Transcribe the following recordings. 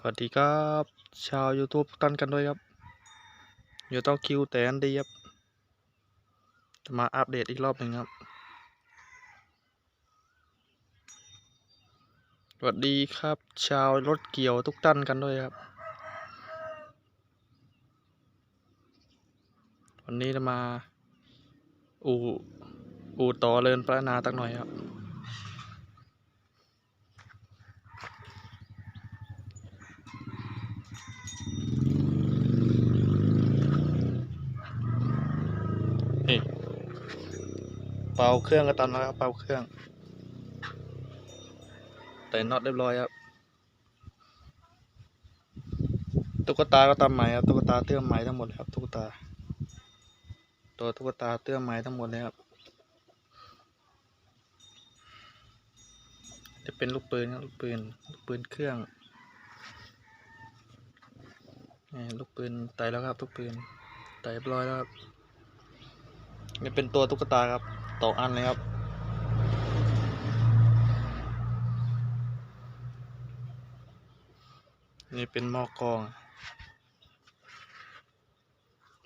สวัสดีครับ ชาว YouTube ทุกท่านกันด้วยครับ อยู่ต้องคิวแต่นดีครับ จะมาอัปเดตอีกรอบหนึ่งครับ สวัสดีครับ ชาวรถเกี่ยวทุกท่านกันด้วยครับ วันนี้จะมา อู่อู่ต่อเลินพัฒนาตักหน่อยครับ เป่าเครื่องก็ตามแล้วครับเป่าเครื่องแต่น็อตเรียบร้อยครับตุ๊กตาก็ตามใหม่ครับตุ๊กตาเตื้อมใหม่ทั้งหมดเลยครับตุ๊กตา ตัวตุ๊กตาเตื้อมใหม่ทั้งหมดเลยครับจะเป็นลูกปืนครับลูกปืนลูกปืนเครื่องนี่ลูกปืนไต่แล้วครับลูกปืนไต่เรียบร้อยแล้วครับนี่เป็นตัวตุ๊กตาครับ ต่ออันเลยครับนี่เป็นหม้อกอง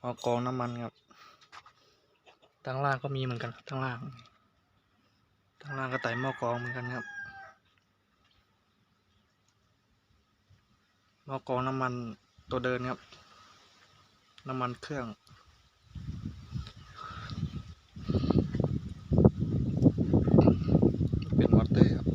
หม้อกองน้ำมันครับทางล่างก็มีเหมือนกันทางล่างทางล่างก็ไต่หม้อกองเหมือนกันครับหม้อกองน้ำมันตัวเดินครับ น้ำมันเครื่อง เป็นมอเตอร์ครับ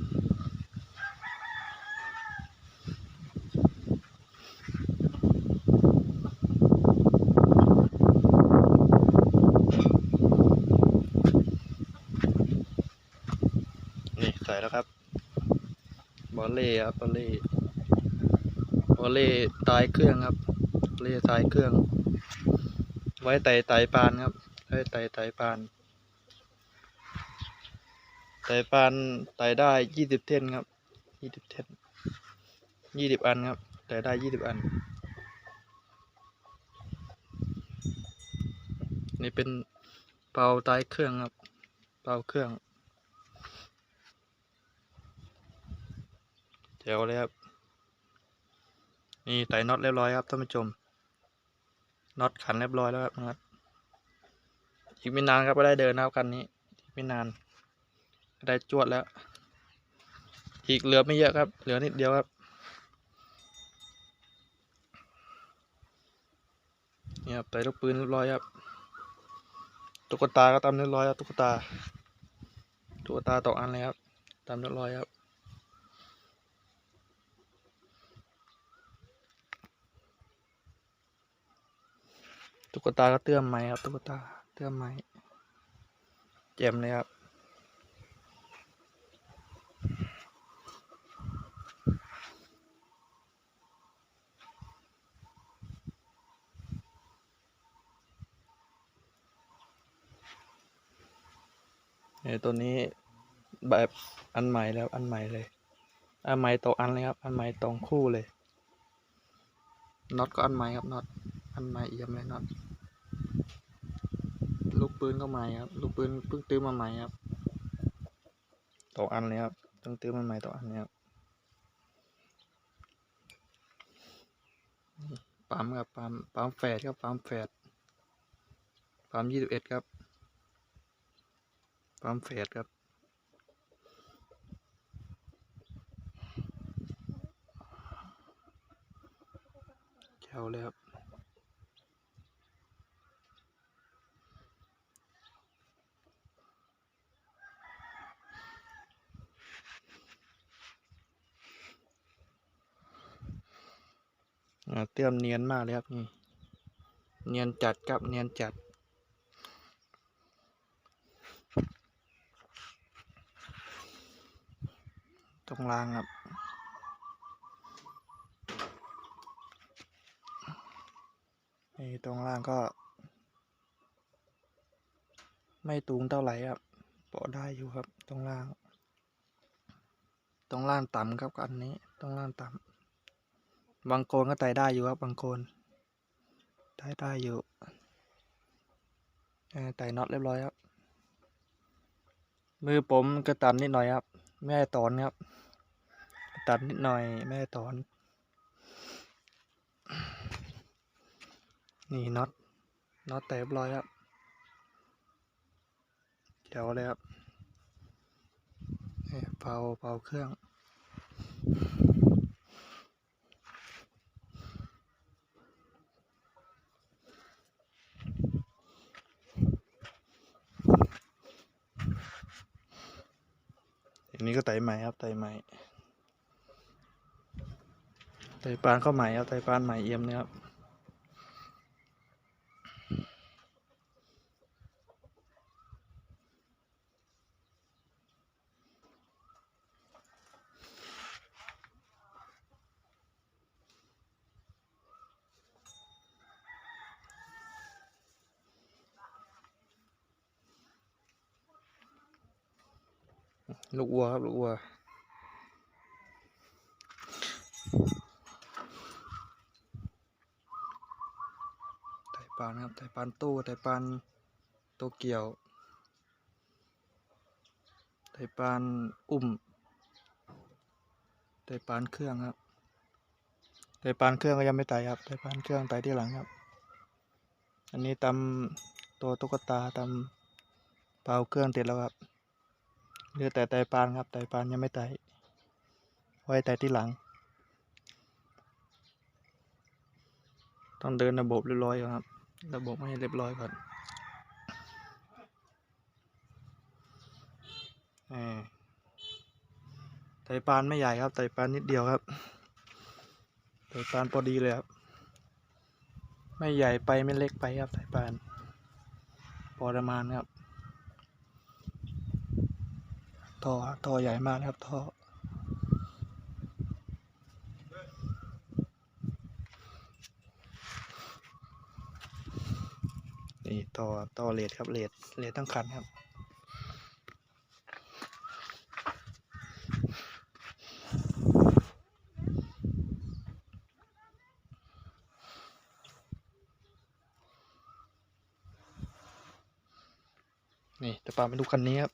นี่ใส่แล้วครับ บอลเล่ครับบอลเล่บอลเล่ตายเครื่องครับบอลเล่ตายเครื่อง ไว้ไต่ไต่ปานครับไว้ไต่ไต่ปานไต่ปานไต่ได้ยี่สิบเท่นครับยี่สิบเท่นยี่สิบอันครับไต่ได้ยี่สิบอัน นี่เป็นเป่าใต้เครื่องครับเป่าเครื่อง แถวเลยครับ นี่ไต่น็อตเรียบร้อยครับท่านผู้ชม น็อตขันเรียบร้อยแล้วครับนะครับ อีกไม่นานครับก็ได้เดินนะครับคันนี้ อีกไม่นาน ได้จวดแล้ว อีกเหลือไม่เยอะครับ เหลือนิดเดียวครับ นี่ครับใส่ลูกปืนเรียบร้อยครับ ตุ๊กตาก็ตามเรียบร้อยครับตุ๊กตา ตุ๊กตาต่ออันเลยครับ ตามเรียบร้อยครับ ตุ๊กตาก็เตื้อมไม้ครับ ตุ๊กตาเตื้อมไม้เจมเลยครับ เนี่ยตัวนี้แบบอันใหม่แล้วอันใหม่เลย อันใหม่ต่ออันเลยครับ อันใหม่ตองคู่เลยน็อตก็อันใหม่ครับน็อต อันใหม่เอี่ยมเลยน็อตลูกปืนก็ใหม่ครับ ลูกปืนเพิ่งตื้อมาใหม่ครับต่ออันเลยครับต้องตื้อมาใหม่ต่ออันเลยครับปั๊มครับปั๊มปั๊มแฝดครับปั๊มแฝดปั๊มยี่สิบเอ็ดครับปั๊มเฟสครับแถวเลยครับ เติมเนียนมากเลยครับนี่เนียนจัดครับเนียนจัด ตรงรางครับนี่ตรงล่างก็ ไม่ตูงเท่าไหร่ครับเปาะได้อยู่ครับ ตรงล่าง ตรงล่างต่ำครับอันนี้ ตรงล่างต่ำ บางโคนก็ไต่ได้อยู่ครับบางโคนไต่ได้อยู่เอ่อไต่น็อตเรียบร้อยครับ มือผมก็ต่ำนิดหน่อยครับไม่ได้ตอนครับตัดนิดหน่อยไม่ได้ถอน นี่น็อตน็อตแตะเรียบร้อยครับเจ๋ยวเลยครับเป่าเป่าเครื่อง อันนี้ก็ไตใหม่ครับไตใหม่ไตปานเข้าใหม่ครับไตปานใหม่เอี่ยมนะครับ ลูกวัวครับ ลูกวัว ไต่ปานครับ ไต่ปานตู้ ไต่ปานโตเกี่ยว ไต่ปานอุ้มไต่ปานเครื่องครับ ไต่ปานเครื่องก็ยังไม่ไต่ครับ ไต่ปานเครื่องไต่ที่หลังครับ อันนี้ตำตัวตุ๊กตาตำเปล่าเครื่องติดแล้วครับ เหลือแต่ไตปานครับไตปานยังไม่ไตไว้ไตที่หลัง ต้องเดินระบบเรียบร้อยก่อนครับ ระบบให้เรียบร้อยก่อนไตปานไม่ใหญ่ครับไตปานนิดเดียวครับไตปานพอดีเลยครับ ไม่ใหญ่ไปไม่เล็กไปครับไตปานพอประมาณครับ ท่อท่อใหญ่มากนะครับท่อนี่ต่อต่อเลดครับเลดเลดตั้งคันครับนี่จะพาไปดูคันนี้ครับ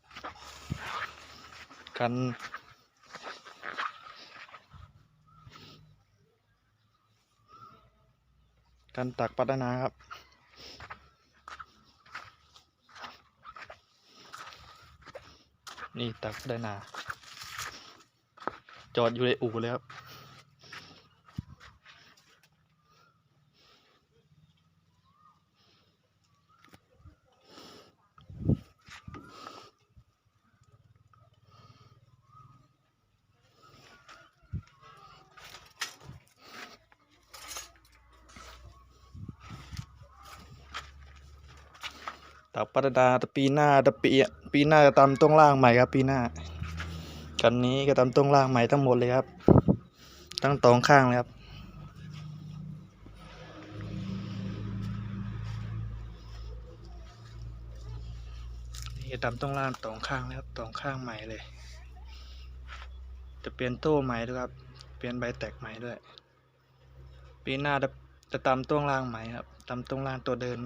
กันการตักปัตนาครับนี่ตักได้นา จอดอยู่ในอู่เลยครับ ตักพัฒนาปีหน้าตะปีปีหน้าจะตำต้องล่างใหม่ครับ ปีหน้า กันนี้ก็ตำต้องล่างใหม่ทั้งหมดเลยครับ ทั้งตองข้างเลยครับนี่ตำต้องล่างตองข้างเลยครับตองข้างใหม่เลย จะเปลี่ยนโต้ใหม่ด้วยครับ เปลี่ยนใบแตกใหม่ด้วย ปีหน้าจะจะตำต้องล่างใหม่ครับตำต้องล่างตัวเดิน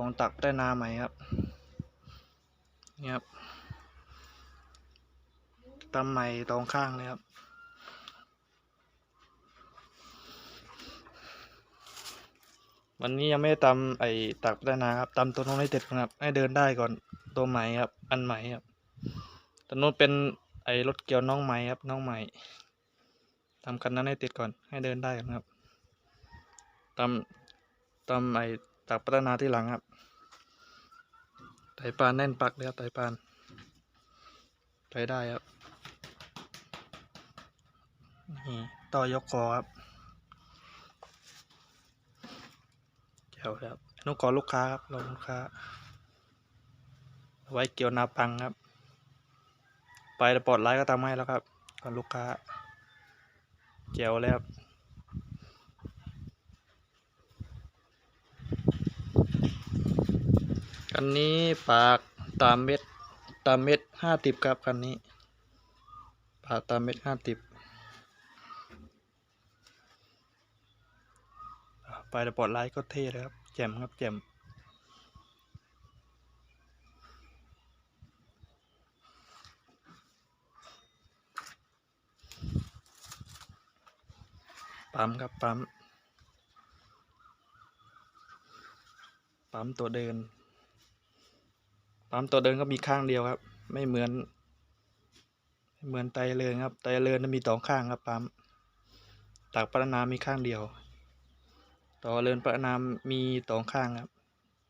ของตักพัฒนาใหม่ครับนี่ครับตำใหม่ตองข้างเลยครับวันนี้ยังไม่ได้ตำไอ้ตักพัฒนาครับตำตัวโน้นให้เสร็จครับ ให้เดินได้ก่อนตัวใหม่ครับ อันใหม่ครับตัวโน้นเป็นไอ้รถเกี่ยวน้องใหม่ครับน้องใหม่ทำคันนั้นให้ติดก่อนให้เดินได้ก่อนครับตำตำไอ้ตักพัฒนาที่หลังครับ ไตปานแน่นปักเลยครับไตปานไปได้ครับนี่ต่อยกคอครับเจ้าครับนุกอลูกค้าครับรอลูกค้า ไว้เกี่ยวนาปังครับ ไปแล้วปลอดไลท์ก็ทำให้แล้วครับก่อนลูกค้าเจียวเลย คันนี้ปากตามเม็ดตามเม็ดห้าติบครับคันนี้ ปากตามเม็ดห้าติบไปแต่ปอดไลท์ก็เท่เลยครับแจมครับแจมปั๊มครับปั๊มปั๊มตัวเดิน ปั๊มตัวเดินก็มีข้างเดียวครับ ไม่เหมือนไม่เหมือนไตเรือนครับ ไตเรือนมีสองข้างครับปั๊มตักพัฒนามีข้างเดียว ต่อเรือนพัฒนามีสองข้างครับ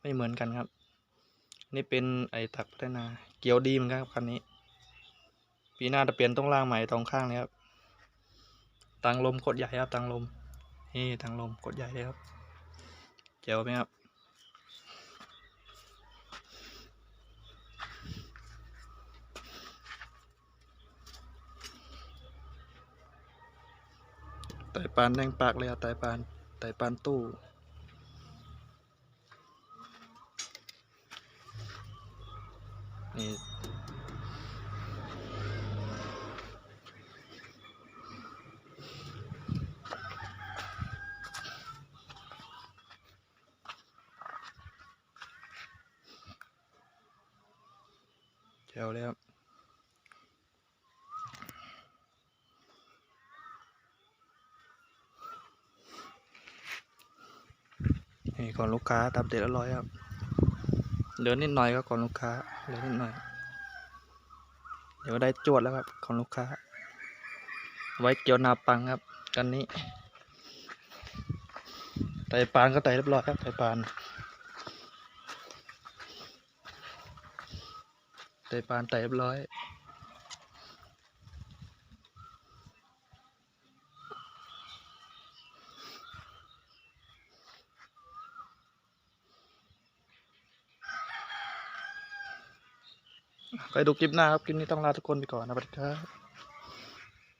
ไม่เหมือนกันครับ นี่เป็นไอตักพัฒนา เกี่ยวดีเหมือนกันครับคันนี้ ปีหน้าจะเปลี่ยนต้องล่างใหม่ตรงข้างเลยครับตังลมกดใหญ่ครับตังลมนี่ตังลมกดใหญ่เลยครับเจ๋วไหมครับ ต่ปานแดงปากเลยครับไต่ปานไต่ปานตู้นี่แจ๋วเลย ครับนี่ก่อนลูกค้าตามเด็ดอร่อยครับเหลือนิดหน่อยก็ก่อนลูกค้าเหลือนิดหน่อย เดี๋ยวได้จวดแล้วครับของลูกค้า ไว้เกี่ยวนาปังครับ กันนี้ไต่ปานก็ไตเรียบร้อยครับไต่ปานไต่ปานไตเรียบร้อย ไปดูคลิปหน้าครับ คลิปนี้ต้องลาทุกคนไปก่อนนะสวัสดีครับ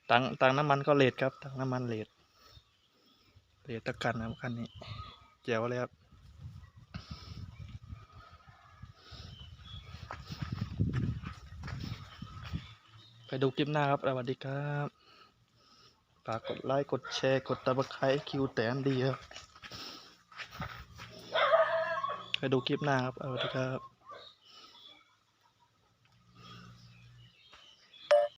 ตังตังน้ำมันก็เลทครับ ตังน้ำมันเลทเลทตะกันนะคันนี้แจ๋วเลยครับไปดูคลิปหน้าครับสวัสดีครับฝากกดไลค์ กดแชร์ กดตับไคร้คิวแตนดีครับ ไปดูคลิปหน้าครับสวัสดีครับ